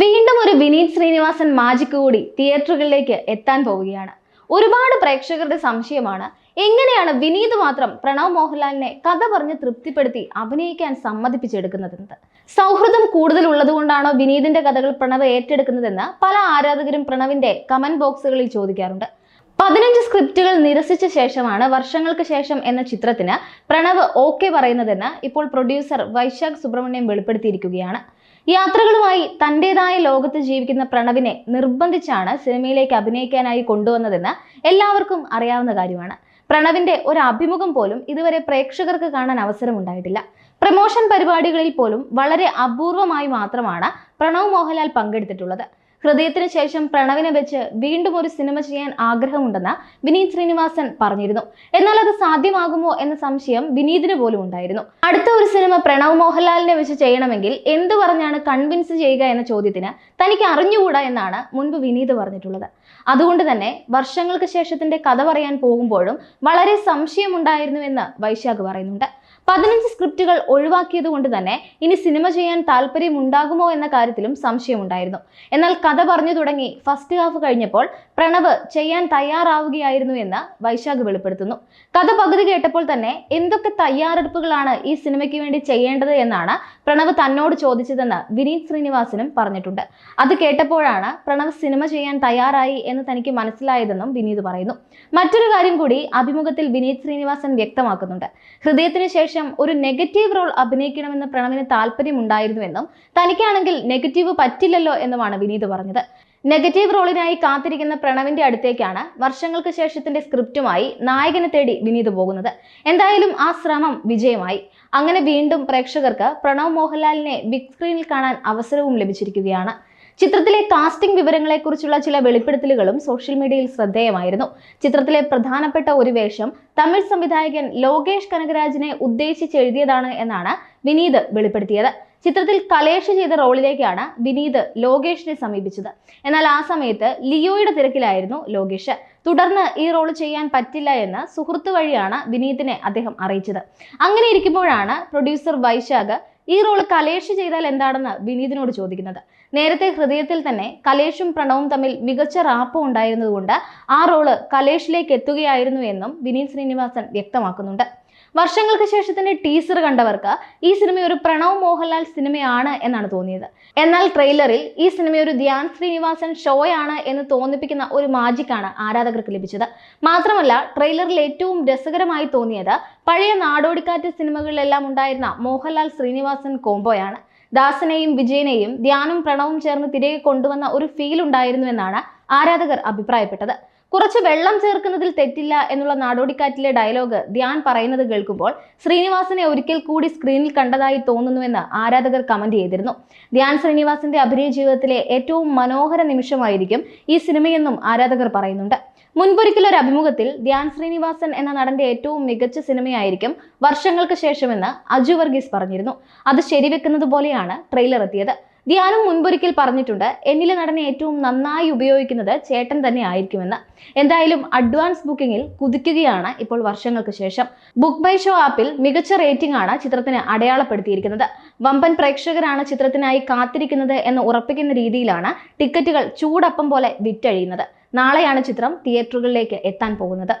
വീണ്ടും ഒരു വിനീത് ശ്രീനിവാസൻ മാജിക് കൂടി തിയേറ്ററുകളിലേക്ക് എത്താൻ പോവുകയാണ്. ഒരുപാട് പ്രേക്ഷകരുടെ സംശയമാണ്. എങ്ങനെയാണ് വിനീത് മാത്രം പ്രണവ് മോഹൻലാലിനെ കഥ പറഞ്ഞ് തൃപ്തിപ്പെടുത്തി അഭിനയിക്കാൻ സമ്മതിപ്പിച്ചെടുക്കുന്നതെന്ന് സൗഹൃദം കൂടുതൽ ഉള്ളതുകൊണ്ടാണോ വിനീതിന്റെ കഥകൾ പ്രണവ് ഏറ്റെടുക്കുന്നതെന്ന് പല ആരാധകരും പ്രണവിന്റെ കമന്റ് ബോക്സുകളിൽ ചോദിക്കാറുണ്ട്. പതിനഞ്ച് സ്ക്രിപ്റ്റുകൾ നിരസിച്ച ശേഷമാണ് വർഷങ്ങൾക്ക് ശേഷം എന്ന ചിത്രത്തിന് പ്രണവ് ഓക്കെ പറയുന്നതെന്ന് ഇപ്പോൾ പ്രൊഡ്യൂസർ വൈശാഖ് സുബ്രഹ്മണ്യം വെളിപ്പെടുത്തിയിരിക്കുകയാണ്. യാത്രകളുമായി തന്റെതായ ലോകത്ത് ജീവിക്കുന്ന പ്രണവിനെ നിർബന്ധിച്ചാണ് സിനിമയിലേക്ക് അഭിനയിക്കാനായി കൊണ്ടുവന്നതെന്ന് എല്ലാവർക്കും അറിയാവുന്ന കാര്യമാണ്. പ്രണവിന്റെ ഒരു അഭിമുഖം പോലും ഇതുവരെ പ്രേക്ഷകർക്ക് കാണാൻ അവസരമുണ്ടായിട്ടില്ല പ്രമോഷൻ പരിപാടികളിൽ പോലും വളരെ അപൂർവമായി മാത്രമാണ് പ്രണവ് മോഹൻലാൽ പങ്കെടുത്തിട്ടുള്ളത്. ഹൃദയത്തിന് ശേഷം പ്രണവിനെ വെച്ച് വീണ്ടും ഒരു സിനിമ ചെയ്യാൻ ആഗ്രഹമുണ്ടെന്ന് വിനീത് ശ്രീനിവാസൻ പറഞ്ഞിരുന്നു. എന്നാൽ അത് സാധ്യമാകുമോ എന്ന സംശയം വിനീതിന് പോലും ഉണ്ടായിരുന്നു. അടുത്ത ഒരു സിനിമ പ്രണവ് മോഹൻലാലിനെ വെച്ച് ചെയ്യണമെങ്കിൽ എന്തു പറഞ്ഞാണ് കൺവിൻസ് ചെയ്യുക എന്ന ചോദ്യത്തിന് തനിക്ക് അറിഞ്ഞുകൂടാ എന്നാണ് മുൻപ് വിനീത് പറഞ്ഞിട്ടുള്ളത്. അതുകൊണ്ട് തന്നെ വർഷങ്ങൾക്ക് ശേഷത്തിന്റെ കഥ പറയാൻ പോകുമ്പോഴും വളരെ സംശയമുണ്ടായിരുന്നുവെന്ന് വൈശാഖ് പറയുന്നുണ്ട്. പതിനഞ്ച് സ്ക്രിപ്റ്റുകൾ ഒഴിവാക്കിയത് കൊണ്ട് തന്നെ ഇനി സിനിമ ചെയ്യാൻ താല്പര്യമുണ്ടാകുമോ എന്ന കാര്യത്തിലും സംശയമുണ്ടായിരുന്നു. എന്നാൽ കഥ പറഞ്ഞു തുടങ്ങി. ഫസ്റ്റ് ഹാഫ് കഴിഞ്ഞപ്പോൾ പ്രണവ് ചെയ്യാൻ തയ്യാറാവുകയായിരുന്നു എന്ന് വൈശാഖ് വെളിപ്പെടുത്തുന്നു. കഥ പകുതി കേട്ടപ്പോൾ തന്നെ എന്തൊക്കെ തയ്യാറെടുപ്പുകളാണ് ഈ സിനിമയ്ക്ക് വേണ്ടി ചെയ്യേണ്ടത് എന്നാണ് പ്രണവ് തന്നോട് ചോദിച്ചതെന്ന് വിനീത് ശ്രീനിവാസനും പറഞ്ഞിട്ടുണ്ട്. അത് കേട്ടപ്പോഴാണ് പ്രണവ് സിനിമ ചെയ്യാൻ തയ്യാറായി എന്ന് തനിക്ക് മനസ്സിലായതെന്നും വിനീത് പറയുന്നു. മറ്റൊരു കാര്യം കൂടി അഭിമുഖത്തിൽ വിനീത് ശ്രീനിവാസൻ വ്യക്തമാക്കുന്നുണ്ട്. ഹൃദയത്തിന് ശേഷം ഒരു നെഗറ്റീവ് റോൾ അഭിനയിക്കണമെന്ന് പ്രണവിന് താല്പര്യമുണ്ടായിരുന്നുവെന്നും തനിക്കാണെങ്കിൽ നെഗറ്റീവ് പറ്റില്ലല്ലോ എന്നുമാണ് വിനീത് പറഞ്ഞത്. നെഗറ്റീവ് റോളിനായി കാത്തിരിക്കുന്ന പ്രണവിന്റെ അടുത്തേക്കാണ് വർഷങ്ങൾക്ക് ശേഷത്തിന്റെ സ്ക്രിപ്റ്റുമായി നായകനെ തേടി വിനീത് പോകുന്നത്. എന്തായാലും ആ ശ്രമം വിജയമായി. അങ്ങനെ വീണ്ടും പ്രേക്ഷകർക്ക് പ്രണവ് മോഹൻലാലിനെ ബിഗ് സ്ക്രീനിൽ കാണാൻ അവസരവും ലഭിച്ചിരിക്കുകയാണ്. ചിത്രത്തിലെ കാസ്റ്റിംഗ് വിവരങ്ങളെക്കുറിച്ചുള്ള ചില വെളിപ്പെടുത്തലുകളും സോഷ്യൽ മീഡിയയിൽ ശ്രദ്ധേയമായിരുന്നു. ചിത്രത്തിലെ പ്രധാനപ്പെട്ട ഒരു വേഷം തമിഴ് സംവിധായകൻ ലോകേഷ് കനകരാജിനെ ഉദ്ദേശിച്ചെഴുതിയതാണ് എന്നാണ് വിനീത് വെളിപ്പെടുത്തിയത്. ചിത്രത്തിൽ കലേഷ് ചെയ്ത റോളിലേക്കാണ് വിനീത് ലോകേഷിനെ സമീപിച്ചത്. എന്നാൽ ആ സമയത്ത് ലിയോയുടെ തിരക്കിലായിരുന്നു ലോകേഷ്. തുടർന്ന് ഈ റോൾ ചെയ്യാൻ പറ്റില്ല എന്ന് സുഹൃത്ത് വഴിയാണ് വിനീതിനെ അദ്ദേഹം അറിയിച്ചത്. അങ്ങനെ ഇരിക്കുമ്പോഴാണ് പ്രൊഡ്യൂസർ വൈശാഖ് ഈ റോൾ കലേഷ് ചെയ്താൽ എന്താണെന്ന് വിനീതിനോട് ചോദിക്കുന്നത്. നേരത്തെ ഹൃദയത്തിൽ തന്നെ കലേഷും പ്രണവും തമ്മിൽ മികച്ച റാപ്പ് ഉണ്ടായിരുന്നതുകൊണ്ട് ആ റോൾ കലേഷിലേക്ക് എത്തുകയായിരുന്നു എന്നും വിനീത് ശ്രീനിവാസൻ വ്യക്തമാക്കുന്നുണ്ട്. വർഷങ്ങൾക്ക് ശേഷത്തിന്റെ ടീസർ കണ്ടവർക്ക് ഈ സിനിമ ഒരു പ്രണവ് മോഹൻലാൽ സിനിമയാണ് എന്നാണ് തോന്നിയത്. എന്നാൽ ട്രെയിലറിൽ ഈ സിനിമ ഒരു ധ്യാൻ ശ്രീനിവാസൻ ഷോയാണ് എന്ന് തോന്നിപ്പിക്കുന്ന ഒരു മാജിക്കാണ് ആരാധകർക്ക് ലഭിച്ചത്. മാത്രമല്ല ട്രെയിലറിൽ ഏറ്റവും രസകരമായി തോന്നിയത് പഴയ നാടോടിക്കാറ്റ് സിനിമകളിലെല്ലാം ഉണ്ടായിരുന്ന മോഹൻലാൽ ശ്രീനിവാസൻ കോംബോയാണ്. ദാസനെയും വിജയനെയും ധ്യാനും പ്രണവും ചേർന്ന് തിരികെ കൊണ്ടുവന്ന ഒരു ഫീൽ ഉണ്ടായിരുന്നു എന്നാണ് ആരാധകർ അഭിപ്രായപ്പെട്ടത്. കുറച്ച് വെള്ളം ചേർക്കുന്നതിൽ തെറ്റില്ല എന്നുള്ള നാടോടിക്കാറ്റിലെ ഡയലോഗ് ധ്യാൻ പറയുന്നത് കേൾക്കുമ്പോൾ ശ്രീനിവാസനെ ഒരിക്കൽ കൂടി സ്ക്രീനിൽ കണ്ടതായി തോന്നുന്നുവെന്ന് ആരാധകർ കമന്റ് ചെയ്തിരുന്നു. ധ്യാൻ ശ്രീനിവാസിന്റെ അഭിനയ ജീവിതത്തിലെ ഏറ്റവും മനോഹര നിമിഷമായിരിക്കും ഈ സിനിമയെന്നും ആരാധകർ പറയുന്നുണ്ട്. മുൻപൊരിക്കൽ ഒരു അഭിമുഖത്തിൽ ധ്യാൻ ശ്രീനിവാസൻ എന്ന നടന്റെ ഏറ്റവും മികച്ച സിനിമയായിരിക്കും വർഷങ്ങൾക്ക് ശേഷമെന്ന് അജു വർഗീസ് പറഞ്ഞിരുന്നു. അത് ശരിവെക്കുന്നത് പോലെയാണ് ട്രെയിലർ എത്തിയത്. ധ്യാനും മുൻപൊരിക്കൽ പറഞ്ഞിട്ടുണ്ട്. എന്നിലെ നടനെ ഏറ്റവും നന്നായി ഉപയോഗിക്കുന്നത് ചേട്ടൻ തന്നെ ആയിരിക്കുമെന്ന്. എന്തായാലും അഡ്വാൻസ് ബുക്കിംഗിൽ കുതിക്കുകയാണ് ഇപ്പോൾ വർഷങ്ങൾക്ക് ശേഷം. ബുക്ക് ബൈ ഷോ ആപ്പിൽ മികച്ച റേറ്റിംഗ് ആണ് ചിത്രത്തിന് അടയാളപ്പെടുത്തിയിരിക്കുന്നത്. വമ്പൻ പ്രേക്ഷകരാണ് ചിത്രത്തിനായി കാത്തിരിക്കുന്നത് എന്ന് ഉറപ്പിക്കുന്ന രീതിയിലാണ് ടിക്കറ്റുകൾ ചൂടപ്പം പോലെ വിറ്റഴിയുന്നത്. നാളെയാണ് ചിത്രം തിയേറ്ററുകളിലേക്ക് എത്താൻ പോകുന്നത്.